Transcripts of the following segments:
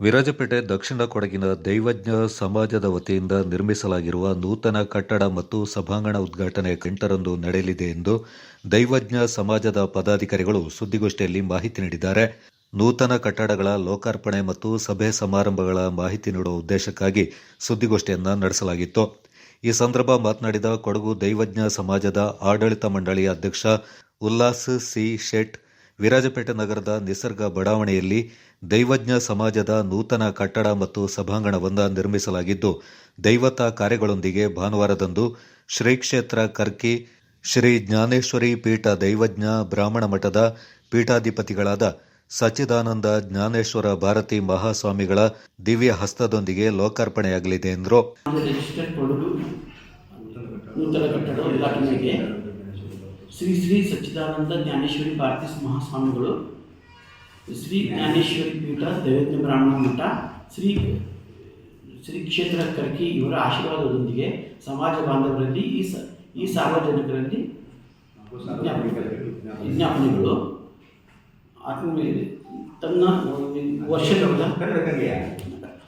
ವಿರಾಜಪೇಟೆ ದಕ್ಷಿಣ ಕೊಡಗಿನ ದೈವಜ್ಞ ಸಮಾಜದ ವತಿಯಿಂದ ನಿರ್ಮಿಸಲಾಗಿರುವ ನೂತನ ಕಟ್ಟಡ ಮತ್ತು ಸಭಾಂಗಣ ಉದ್ಘಾಟನೆ ಎಂಟರಂದು ನಡೆಯಲಿದೆ ಎಂದು ದೈವಜ್ಞ ಸಮಾಜದ ಪದಾಧಿಕಾರಿಗಳು ಸುದ್ದಿಗೋಷ್ಠಿಯಲ್ಲಿ ಮಾಹಿತಿ ನೀಡಿದ್ದಾರೆ. ನೂತನ ಕಟ್ಟಡಗಳ ಲೋಕಾರ್ಪಣೆ ಮತ್ತು ಸಭೆ ಸಮಾರಂಭಗಳ ಮಾಹಿತಿ ನೀಡುವ ಉದ್ದೇಶಕ್ಕಾಗಿ ಸುದ್ದಿಗೋಷ್ಠಿಯನ್ನು ನಡೆಸಲಾಗಿತ್ತು. ಈ ಸಂದರ್ಭ ಮಾತನಾಡಿದ ಕೊಡಗು ದೈವಜ್ಞ ಸಮಾಜದ ಆಡಳಿತ ಮಂಡಳಿಯ ಅಧ್ಯಕ್ಷ ಉಲ್ಲಾಸ್ ಸಿ ಶೆಟ್ ವಿರಾಜಪೇಟೆ ನಗರದ ನಿಸರ್ಗ ಬಡಾವಣೆಯಲ್ಲಿ ದೈವಜ್ಞ ಸಮಾಜದ ನೂತನ ಕಟ್ಟಡ ಮತ್ತು ಸಭಾಂಗಣವನ್ನು ನಿರ್ಮಿಸಲಾಗಿದ್ದು, ದೈವತ ಕಾರ್ಯಗಳೊಂದಿಗೆ ಭಾನುವಾರದಂದು ಶ್ರೀ ಕ್ಷೇತ್ರ ಕರ್ಕಿ ಶ್ರೀ ಜ್ಞಾನೇಶ್ವರಿ ಪೀಠ ದೈವಜ್ಞ ಬ್ರಾಹ್ಮಣ ಮಠದ ಪೀಠಾಧಿಪತಿಗಳಾದ ಸಚ್ಚಿದಾನಂದ ಜ್ಞಾನೇಶ್ವರ ಭಾರತಿ ಮಹಾಸ್ವಾಮಿಗಳ ದಿವ್ಯ ಹಸ್ತದೊಂದಿಗೆ ಲೋಕಾರ್ಪಣೆಯಾಗಲಿದೆ ಎಂದರು ರಿಜಿಸ್ಟರ್ಡ್ ಕೊಡಗು ನೂತನ ಕಟ್ಟಡ ಉದ್ಘಾಟನೆಗೆ ಶ್ರೀ ಶ್ರೀ ಸಚ್ಚಿದಾನಂದ ಜ್ಞಾನೇಶ್ವರಿ ಭಾರತೀಸ್ ಮಹಾಸ್ವಾಮಿಗಳು, ಶ್ರೀ ಜ್ಞಾನೇಶ್ವರಿ ಪೀಠ ದೈವಜ್ಞ ಬ್ರಾಹ್ಮಣ ಮಠ, ಶ್ರೀ ಶ್ರೀ ಕ್ಷೇತ್ರ ಕರ್ಕಿ ಇವರ ಆಶೀರ್ವಾದದೊಂದಿಗೆ ಸಮಾಜ ಬಾಂಧವರಲ್ಲಿ ಈ ಸ, ಈ ಸಾರ್ವಜನಿಕರಲ್ಲಿ ವಿಜ್ಞಾಪನೆ- ವಿಜ್ಞಾಪನೆಗಳು ತನ್ನ ವರ್ಷದ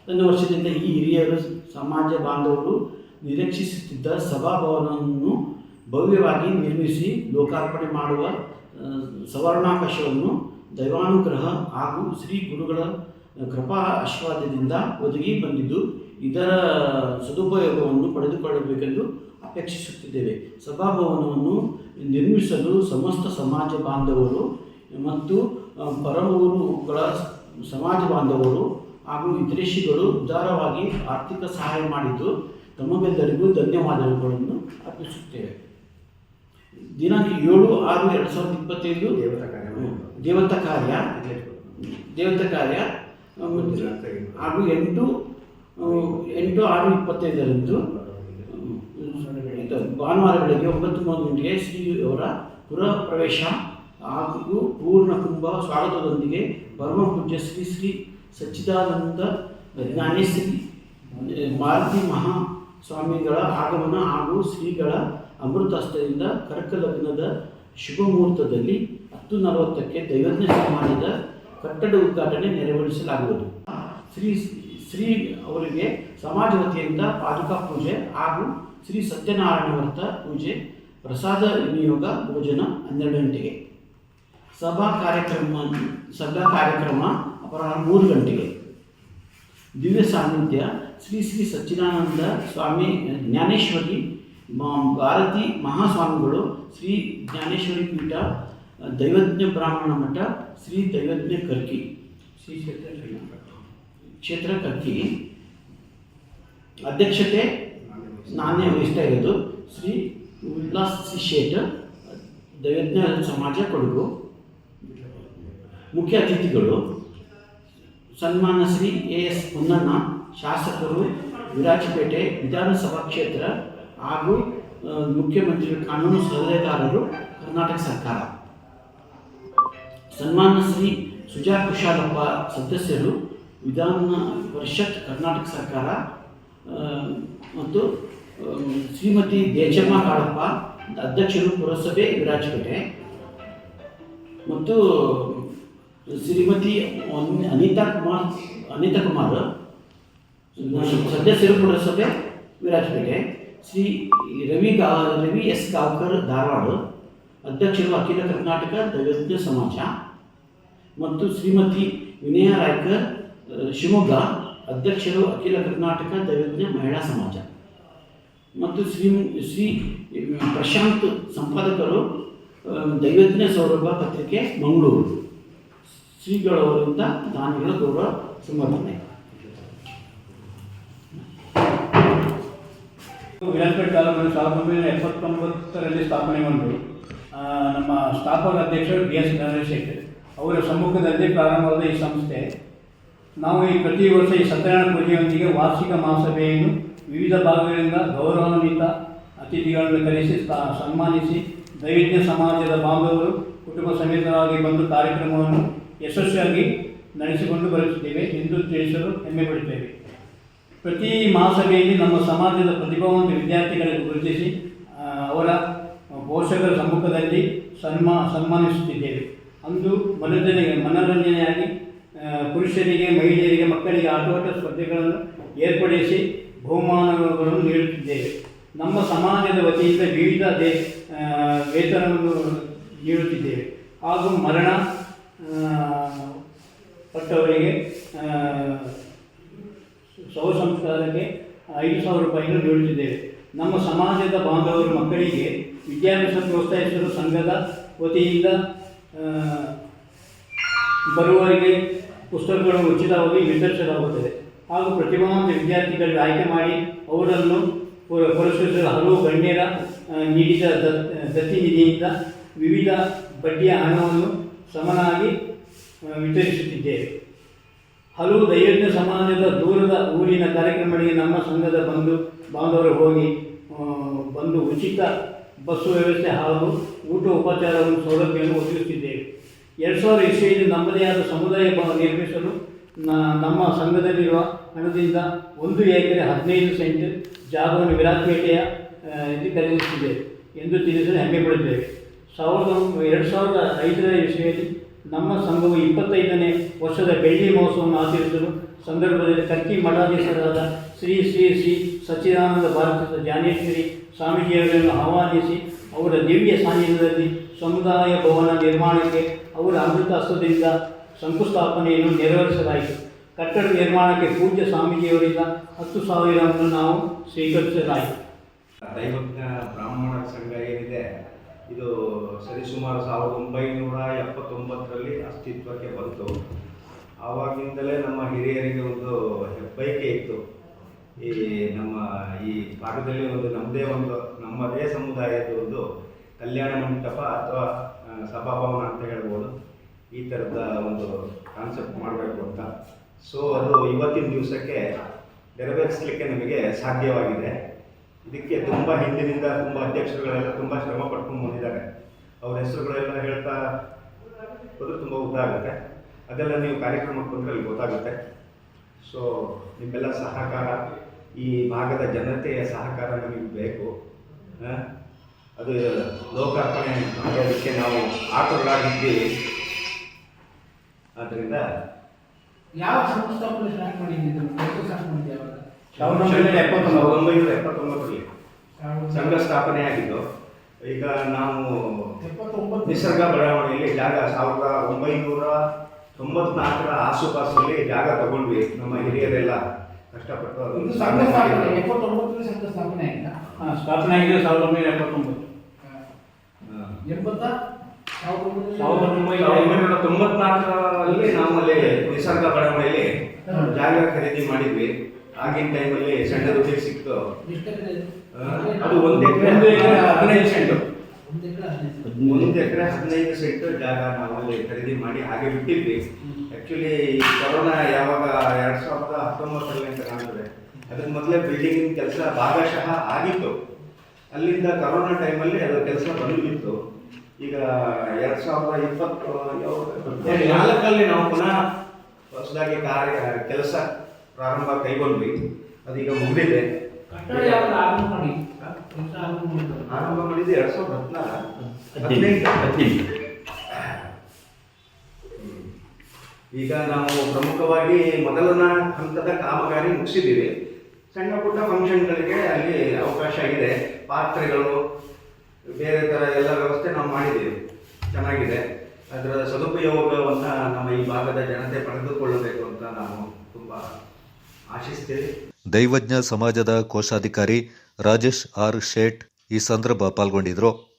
ತನ್ನ ವರ್ಷದಿಂದ ಈ ಹಿರಿಯರು ಸಮಾಜ ಬಾಂಧವರು ನಿರೀಕ್ಷಿಸುತ್ತಿದ್ದ ಸಭಾಭವನವನ್ನು ಭವ್ಯವಾಗಿ ನಿರ್ಮಿಸಿ ಲೋಕಾರ್ಪಣೆ ಮಾಡುವ ಸವರ್ಣಾಕಾಶವನ್ನು ದೈವಾನುಗ್ರಹ ಹಾಗೂ ಶ್ರೀ ಗುರುಗಳ ಕೃಪಾ ಆಶೀರ್ವಾದದಿಂದ ಒದಗಿ ಬಂದಿದ್ದು, ಇದರ ಸದುಪಯೋಗವನ್ನು ಪಡೆದುಕೊಳ್ಳಬೇಕೆಂದು ಅಪೇಕ್ಷಿಸುತ್ತಿದ್ದೇವೆ. ಸಭಾಭವನವನ್ನು ನಿರ್ಮಿಸಲು ಸಮಸ್ತ ಸಮಾಜ ಬಾಂಧವರು ಮತ್ತು ಪರಮೂರುಗಳ ಸಮಾಜ ಬಾಂಧವರು ಹಾಗೂ ವಿದೇಶಿಗಳು ಉದಾರವಾಗಿ ಆರ್ಥಿಕ ಸಹಾಯ ಮಾಡಿದ್ದು, ತಮಗೆಲ್ಲರಿಗೂ ಧನ್ಯವಾದಗಳನ್ನು ಅರ್ಪಿಸುತ್ತೇವೆ. ದಿನಾಂಕ ಏಳು ಆರು ಎರಡು ಸಾವಿರದ ಇಪ್ಪತ್ತೈದು. ದೇವತಾ ಕಾರ್ಯ. ದೇವತಾ ಕಾರ್ಯ. ದೇವತ ಕಾರ್ಯ. ಹಾಗೂ ಎಂಟು ಎಂಟು ಆರು ಇಪ್ಪತ್ತೈದರಂದು ಭಾನುವಾರ ಬೆಳಗ್ಗೆ ಒಂಬತ್ತು ಮೂವತ್ತು ಗಂಟೆಗೆ ಶ್ರೀ ಅವರ ಪುರ ಪ್ರವೇಶ ಹಾಗೂ ಪೂರ್ಣ ಕುಂಭ ಸ್ವಾಗತದೊಂದಿಗೆ ಪರಮ ಪೂಜ್ಯ ಶ್ರೀ ಶ್ರೀ ಸಚ್ಚಿದಾನಂದ ಜ್ಞಾನೇಶ್ವರಿ ಮಾರುತಿ ಮಹಾ ಸ್ವಾಮಿಗಳ ಆಗಮನ ಹಾಗೂ ಶ್ರೀಗಳ ಅಮೃತಾಸ್ತದಿಂದ ಕರ್ಕ ಲಗ್ನದ ಶುಭ ಮುಹೂರ್ತದಲ್ಲಿ ಹತ್ತು ನಲವತ್ತಕ್ಕೆ ದೈವಜ್ಞ ಸಮಾಜದ ಕಟ್ಟಡ ಉದ್ಘಾಟನೆ ನೆರವೇರಿಸಲಾಗುವುದು. ಶ್ರೀ ಶ್ರೀ ಅವರಿಗೆ ಸಮಾಜ ವತಿಯಿಂದ ಪಾದುಕಾ ಪೂಜೆ ಹಾಗೂ ಶ್ರೀ ಸತ್ಯನಾರಾಯಣ ವ್ರತ ಪೂಜೆ, ಪ್ರಸಾದ ವಿನಿಯೋಗ, ಭೋಜನ ಹನ್ನೆರಡು ಗಂಟೆಗೆ. ಸಭಾ ಕಾರ್ಯಕ್ರಮ ಸಭಾ ಕಾರ್ಯಕ್ರಮ ಅಪರಾಹ್ನ ಮೂರು ಗಂಟೆಗೆ. ದಿವ್ಯ ಸಾನ್ನಿಧ್ಯ ಶ್ರೀ ಶ್ರೀ ಸಚ್ಚಿದಾನಂದ ಸ್ವಾಮಿ ಜ್ಞಾನೇಶ್ವರಿ ಮ- ಭಾರತಿ ಮಹಾಸ್ವಾಮಿಗಳು ಶ್ರೀ ಜ್ಞಾನೇಶ್ವರಿ ಪೀಠ ದೈವಜ್ಞ ಬ್ರಾಹ್ಮಣ ಮಠ ಶ್ರೀ ದೈವಜ್ಞ ಕರ್ಕಿ. ಶ್ರೀ ಕ್ಷೇತ್ರ ಕ್ಷೇತ್ರ ಕರ್ಕಿ. ಅಧ್ಯಕ್ಷತೆ ನಾನೇ ವಹಿಸ್ತಾ ಇರೋದು. ಶ್ರೀ ಉಲ್ಲಾಸ್ ಶೇಟ್ ದೈವಜ್ಞ ಸಮಾಜ ಕೊಡಗು. ಮುಖ್ಯ ಅತಿಥಿಗಳು. ಸನ್ಮಾನ ಶ್ರೀ ಎ ಎಸ್ ಹೊನ್ನಣ್ಣ ಶಾಸಕರು ವಿರಾಜಪೇಟೆ ವಿಧಾನಸಭಾ ಕ್ಷೇತ್ರ ಹಾಗೂ ಮುಖ್ಯಮಂತ್ರಿಗಳ ಮುಖ್ಯಮಂತ್ರಿ ಕಾನೂನು ಸಲಹೆಗಾರರು ಕರ್ನಾಟಕ ಸರ್ಕಾರ. ಸನ್ಮಾನ ಶ್ರೀ ಸುಜಾ ಕುಶಾಲಪ್ಪ ಸದಸ್ಯರು ವಿಧಾನ ಪರಿಷತ್ ಕರ್ನಾಟಕ ಸರ್ಕಾರ ಮತ್ತು ಶ್ರೀಮತಿ ದೇಚಮ್ಮ ಕಾಳಪ್ಪ, ಅಧ್ಯಕ್ಷರು ಪುರಸಭೆ ವಿರಾಜಪೇಟೆ, ಮತ್ತು, ಶ್ರೀಮತಿ ಅನಿತಾ ಕುಮಾರ್ ಅನಿತಾ ಕುಮಾರ್, ಸದಸ್ಯರು ಪುರಸಭೆ ವಿರಾಜಪೇಟೆ. ಶ್ರೀ ರವಿ ಗಾ ರವಿ ಎಸ್ ಗಾವ್ಕರ್ ಧಾರವಾಡ ಅಧ್ಯಕ್ಷರು ಅಖಿಲ ಕರ್ನಾಟಕ ದೈವಜ್ಞ ಸಮಾಜ, ಮತ್ತು ಶ್ರೀಮತಿ ವಿನಯ ರಾಯ್ಕರ್ ಶಿವಮೊಗ್ಗ ಅಧ್ಯಕ್ಷರು ಅಖಿಲ ಕರ್ನಾಟಕ ದೈವಜ್ಞ ಮಹಿಳಾ ಸಮಾಜ. ಮತ್ತು ಶ್ರೀ ಶ್ರೀ ಪ್ರಶಾಂತ್ ಸಂಪಾದಕರು ದೈವಜ್ಞ ಸೌರಭ ಪತ್ರಿಕೆ, ಮಂಗಳೂರು. ಶ್ರೀಗಳವರಿಂದ ದಾನಿಗಳ ಗೌರವ ಸಮರ್ಪಣೆ ವಿರಾಜಪೇಟೆ ತಾಲೂಕಿನ ಸಾವಿರದ ಒಂಬೈನೂರ ಎಪ್ಪತ್ತೊಂಬತ್ತರಲ್ಲಿ ಸ್ಥಾಪನೆಗೊಂಡು ನಮ್ಮ ಸ್ಥಾಪಕ ಅಧ್ಯಕ್ಷರು ಬಿ ಎಸ್ ಚಂದ್ರಶೇಖರ್ ಅವರ ಸಮ್ಮುಖದಲ್ಲಿ ಪ್ರಾರಂಭವಾದ ಈ ಸಂಸ್ಥೆ. ನಾವು ಈ ಪ್ರತಿ ವರ್ಷ ಈ ಸತ್ಯನಾರಾಯಣ ಪೂಜೆಯೊಂದಿಗೆ ವಾರ್ಷಿಕ ಮಹಾಸಭೆಯನ್ನು ವಿವಿಧ ಭಾಗಗಳಿಂದ ಗೌರವಾನ್ವಿತ ಅತಿಥಿಗಳನ್ನು ಕರೆಸಿ ಸನ್ಮಾನಿಸಿ ದೈವಜ್ಞ ಸಮಾಜದ ಬಾಂಧವರು, ಕುಟುಂಬ ಸಮೇತರಾಗಿ ಬಂದು ಕಾರ್ಯಕ್ರಮವನ್ನು ಯಶಸ್ವಿಯಾಗಿ ನಡೆಸಿಕೊಂಡು ಬರುತ್ತಿದ್ದೇವೆ ಎಂದು ತಿಳಿಸಲು ಹೆಮ್ಮೆ ಪಡುತ್ತೇವೆ ಪ್ರತಿ ಮಹಾಸಭೆಯಲ್ಲಿ ನಮ್ಮ ಸಮಾಜದ ಪ್ರತಿಭಾವಂತ ವಿದ್ಯಾರ್ಥಿಗಳನ್ನು ಗುರುತಿಸಿ ಅವರ ಪೋಷಕರ ಸಮ್ಮುಖದಲ್ಲಿ ಸನ್ಮಾ, ಸನ್ಮಾನಿಸುತ್ತಿದ್ದೇವೆ. ಅಂದು ಮನೋರಂಜನೆ ಮನೋರಂಜನೆಯಾಗಿ ಪುರುಷರಿಗೆ, ಮಹಿಳೆಯರಿಗೆ, ಮಕ್ಕಳಿಗೆ ಆಟೋಟ ಸ್ಪರ್ಧೆಗಳನ್ನು ಏರ್ಪಡಿಸಿ ಬಹುಮಾನಗಳನ್ನು ನೀಡುತ್ತಿದ್ದೇವೆ. ನಮ್ಮ ಸಮಾಜದ ವತಿಯಿಂದ ವಿವಿಧ ದೇ ವೇತನವನ್ನು ನೀಡುತ್ತಿದ್ದೇವೆ. ಹಾಗೂ ಮರಣ ಪಟ್ಟವರಿಗೆ ಶವ ಸಂಸ್ಕಾರಕ್ಕೆ ಐದು ಸಾವಿರ ರೂಪಾಯಿಯನ್ನು ನೀಡುತ್ತಿದ್ದೇವೆ ನಮ್ಮ ಸಮಾಜದ ಬಾಂಧವರು ಮಕ್ಕಳಿಗೆ ವಿದ್ಯಾಭ್ಯಾಸ ಪ್ರೋತ್ಸಾಹಿಸಲು ಸಂಘದ ವತಿಯಿಂದ ಬರುವವರಿಗೆ ಪುಸ್ತಕಗಳು ಉಚಿತವಾಗಿ ವಿತರಿಸಲಾಗುತ್ತದೆ. ಹಾಗೂ ಪ್ರತಿಭಾವಂತ ವಿದ್ಯಾರ್ಥಿಗಳಿಗೆ ಆಯ್ಕೆ ಮಾಡಿ ಅವರನ್ನು ಪುರ- ಪುರಸ್ಕರಿಸಲು ಹಲವು ಗಣ್ಯರ ನೀಡಿದ ದತ್ತಿ ನಿಧಿಯಿಂದ ವಿವಿಧ ಬಡ್ಡಿಯ ಹಣವನ್ನು ಸಮನಾಗಿ ವಿತರಿಸುತ್ತಿದ್ದೇವೆ. ಹಲವು ದೈವಜ್ಞ ಸಮಾಜದ ದೂರದ ಊರಿನ ಕಾರ್ಯಕ್ರಮಗಳಿಗೆ ನಮ್ಮ ಸಂಘದ ಬಂಧು ಬಾಂಧವರು ಹೋಗಿ ಬಂದು ಉಚಿತ ಬಸ್ಸು ವ್ಯವಸ್ಥೆ ಹಾಗೂ ಊಟ ಉಪಚಾರವನ್ನು ಸೌಲಭ್ಯವನ್ನು ಒದಗಿಸುತ್ತಿದ್ದೇವೆ. ಎರಡು ಸಾವಿರ ಇಸ್ವಿಯಲ್ಲಿ ನಮ್ಮದೇ ಆದ ಸಮುದಾಯ ನಿರ್ಮಿಸಲು ನಮ್ಮ ಸಂಘದಲ್ಲಿರುವ ಹಣದಿಂದ ಒಂದು ಎಕರೆ ಹದಿನೈದು ಸೆಂಟ್ ಜಾಗವನ್ನು ವಿರಾಟ್ಪೇಟೆಯ ಖರೀದಿಸಿದ್ದೇವೆ ಎಂದು ತಿಳಿಸಲು ಹೆಮ್ಮೆ ಪಡುತ್ತೇವೆ ಸಾವಿರದ ಎರಡು ಸಾವಿರದ ಐದರ ಇಸ್ವಿಯಲ್ಲಿ ನಮ್ಮ ಸಂಘವು ಇಪ್ಪತ್ತೈದನೇ ವರ್ಷದ ಬೆಳ್ಳಿ ಮಹೋತ್ಸವವನ್ನು ಆಚರಿಸಲು ಸಂದರ್ಭದಲ್ಲಿ ಕರ್ಕಿ ಮಠಾಧೀಶರಾದ ಶ್ರೀ ಶ್ರೀ ಶ್ರೀ ಸಚ್ಚಿದಾನಂದ ಭಾರತದ ಜ್ಞಾನೇಶ್ವರಿ ಸ್ವಾಮೀಜಿಯವರನ್ನು ಆಹ್ವಾನಿಸಿ ಅವರ ದಿವ್ಯ ಸಾನ್ನಿಧ್ಯದಲ್ಲಿ ಸಮುದಾಯ ಭವನ ನಿರ್ಮಾಣಕ್ಕೆ ಅವರ ಅಮೃತಾಸ್ತ್ರದಿಂದ ಶಂಕುಸ್ಥಾಪನೆಯನ್ನು ನೆರವೇರಿಸಲಾಯಿತು. ಕಟ್ಟಡ ನಿರ್ಮಾಣಕ್ಕೆ ಪೂಜ್ಯ ಸ್ವಾಮೀಜಿಯವರಿಂದ ಹತ್ತು ಸಾವಿರವನ್ನು ನಾವು ಸ್ವೀಕರಿಸಲಾಯಿತು. ದೈವಜ್ಞ ಬ್ರಾಹ್ಮಣ ಸಂಘ ಏನಿದೆ ಇದು ಸರಿಸುಮಾರು ಸಾವಿರದ ಒಂಬೈನೂರ ಎಪ್ಪತ್ತೊಂಬತ್ತರಲ್ಲಿ ಅಸ್ತಿತ್ವಕ್ಕೆ ಬಂತು. ಆವಾಗಿಂದಲೇ ನಮ್ಮ ಹಿರಿಯರಿಗೆ ಒಂದು ಹೆಬ್ಬೈಕೆ ಇತ್ತು. ಈ ನಮ್ಮ ಈ ಭಾಗದಲ್ಲಿ ಒಂದು ನಮ್ಮದೇ ಒಂದು ನಮ್ಮದೇ ಸಮುದಾಯದ ಒಂದು ಕಲ್ಯಾಣ ಮಂಟಪ ಅಥವಾ ಸಭಾಭವನ ಅಂತ ಹೇಳ್ಬೋದು. ಈ ಥರದ ಒಂದು ಕಾನ್ಸೆಪ್ಟ್ ಮಾಡಬೇಕು ಅಂತ. ಸೊ ಅದು ಇವತ್ತಿನ ದಿವಸಕ್ಕೆ ನೆರವೇರಿಸಲಿಕ್ಕೆ ನಮಗೆ ಸಾಧ್ಯವಾಗಿದೆ. ಇದಕ್ಕೆ ತುಂಬ ಹಿಂದಿನಿಂದ ತುಂಬ ಅಧ್ಯಕ್ಷರುಗಳೆಲ್ಲ ತುಂಬ ಶ್ರಮ ಪಟ್ಕೊಂಡು ತುಂಬ ಅದೆಲ್ಲ ನೀವು ಕಾರ್ಯಕ್ರಮಕ್ಕೆ ಬಂದರೆ ಅಲ್ಲಿ ಗೊತ್ತಾಗುತ್ತೆ. ಸೊ ನಿಮ್ಮೆಲ್ಲ ಸಹಕಾರ ಈ ಭಾಗದ ಜನತೆಯ ಸಹಕಾರ ನಮಗೆ ಬೇಕು? ಅದು ಲೋಕಾರ್ಪಣೆ ಮಾಡೋದಕ್ಕೆ ನಾವು ಆಟಗಳಾಗಿದ್ದೀವಿ ಆದ್ದರಿಂದ ಯಾವ ಸಂಸ್ಥಾಪನೆ ಸ್ಟಾರ್ಟ್ ಸ್ಥಾಪನೆ ಎಷ್ಟು ಸ್ಟಾರ್ಟ್ ಮಾಡಿದ್ದೆ ಅವಾಗ? ಸಾವಿರದ ಒಂಬೈನೂರ ಎಪ್ಪತ್ತೊಂಬತ್ತು ಎಪ್ಪತ್ತೊಂಬತ್ತರಲ್ಲಿ ಸಂಘ ಸ್ಥಾಪನೆಯಾಗಿದ್ದು. ಈಗ ನಾವು ನಿಸರ್ಗ ಬಡಾವಣೆಯಲ್ಲಿ ಜಾಗ ಸಾವಿರದ ಒಂಬೈನೂರ ತೊಂಬತ್ನಾಲ್ಕರ ಆಸುಪಾಸಲ್ಲಿ ಜಾಗ ತಗೊಂಡ್ವಿ ನಮ್ಮ ಹಿರಿಯರೆಲ್ಲ ಕಷ್ಟಪಟ್ಟು ಇದು ಅದನ್ನು ಸಂಘ ಸ್ಥಾಪನೆ ಆಯ್ತಾ? ಸ್ಥಾಪನೆ ಆಗಿದೆ ಸಾವಿರದ ಒಂಬೈನೂರ ಎಪ್ಪತ್ತೊಂಬತ್ತು. ಎಂಬತ್ತ? ಸಾವಿರದ ಒಂಬೈನೂರ ತೊಂಬತ್ನಾಲ್ಕರಲ್ಲಿ ನಮ್ಮಲ್ಲಿ ನಿಸರ್ಗ ಬಡಾವಣೆಯಲ್ಲಿ ಜಾಗ ಖರೀದಿ ಮಾಡಿದ್ವಿ. ಆಗಿನ ಟೈಮಲ್ಲಿ ಸಣ್ಣ ರುಚಿ ಸಿಕ್ತು. ಅದು ಒಂದು ಎಕರೆ ಹದಿನೈದು ಸೆಂಟು ಒಂದು ಎಕರೆ ಹದಿನೈದು ಸೆಂಟು ಜಾಗ ನಾವು ಅಲ್ಲಿ ಖರೀದಿ ಮಾಡಿ ಹಾಗೆ ಬಿಟ್ಟಿದ್ವಿ. ಆ್ಯಕ್ಚುಲಿ ಈ ಕೊರೋನಾ ಯಾವಾಗ ಎರಡು ಸಾವಿರದ ಹತ್ತೊಂಬತ್ತರಲ್ಲಿ ಅಂತ ಕಾಣ್ತದೆ. ಅದ್ರ ಮೊದಲೇ ಬಿಲ್ಡಿಂಗ್ ಕೆಲಸ ಭಾಗಶಃ ಆಗಿತ್ತು. ಅಲ್ಲಿಂದ ಕೊರೋನಾ ಟೈಮಲ್ಲಿ ಅದು ಕೆಲಸ ಬಂದಿತ್ತು ಈಗ ಎರಡು ಸಾವಿರದ ಇಪ್ಪತ್ತು ನಾಲ್ಕಲ್ಲಿ ನಾವು ಪುನಃ ಹೊಸದಾಗಿ ಕಾರ್ಯ ಕೆಲಸ ಪ್ರಾರಂಭ ಕೈಗೊಂಡ್ವಿ. ಅದೀಗ ಮುಗಿದಿದೆ. ಆರಂಭ ಮಾಡಿದ್ದು? ಎರಡು ಸಾವಿರದ ಹದಿನಾರು. ಈಗ ನಾವು ಪ್ರಮುಖವಾಗಿ ಮೊದಲನ ಹಂತದ ಕಾಮಗಾರಿ ಮುಗಿಸಿದ್ದೀವಿ. ಸಣ್ಣ ಪುಟ್ಟ ಫಂಕ್ಷನ್ಗಳಿಗೆ ಅಲ್ಲಿ ಅವಕಾಶ ಇದೆ. ಪಾತ್ರೆಗಳು ಬೇರೆ ಥರ ಎಲ್ಲ ವ್ಯವಸ್ಥೆ ನಾವು ಮಾಡಿದ್ದೀವಿ. ಚೆನ್ನಾಗಿದೆ. ಅದರ ಸದುಪಯೋಗವನ್ನು ನಮ್ಮ ಈ ಭಾಗದ ಜನತೆ ಪಡೆದುಕೊಳ್ಳಬೇಕು ಅಂತ ನಾವು ತುಂಬ ಆಶಿಸ್ತೀವಿ. ದೈವಜ್ಞ ಸಮಾಜದ ಕೋಶಾಧಿಕಾರಿ ರಾಜೇಶ್ ಆರ್ ಶೇಟ್ ಈ ಸಂದರ್ಭ ಪಾಲ್ಗೊಂಡಿದ್ರು.